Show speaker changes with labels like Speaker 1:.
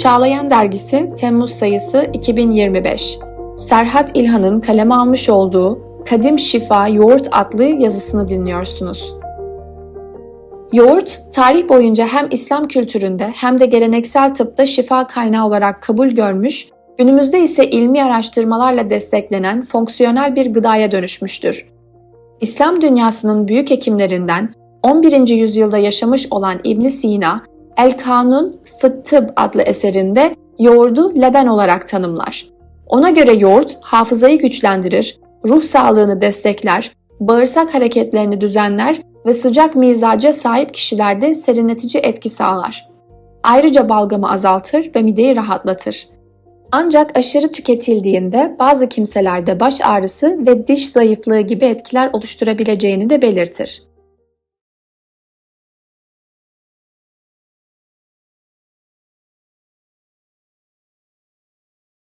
Speaker 1: Çağlayan Dergisi Temmuz sayısı 2025. Serhat İlhan'ın kaleme almış olduğu Kadim Şifa Yoğurt adlı yazısını dinliyorsunuz. Yoğurt, tarih boyunca hem İslam kültüründe hem de geleneksel tıpta şifa kaynağı olarak kabul görmüş, günümüzde ise ilmi araştırmalarla desteklenen fonksiyonel bir gıdaya dönüşmüştür. İslam dünyasının büyük hekimlerinden 11. yüzyılda yaşamış olan İbn Sina, El Kanun Fıttıb adlı eserinde yoğurdu leben olarak tanımlar. Ona göre yoğurt hafızayı güçlendirir, ruh sağlığını destekler, bağırsak hareketlerini düzenler ve sıcak mizaca sahip kişilerde serinletici etki sağlar. Ayrıca balgamı azaltır ve mideyi rahatlatır. Ancak aşırı tüketildiğinde bazı kimselerde baş ağrısı ve diş zayıflığı gibi etkiler oluşturabileceğini de belirtir.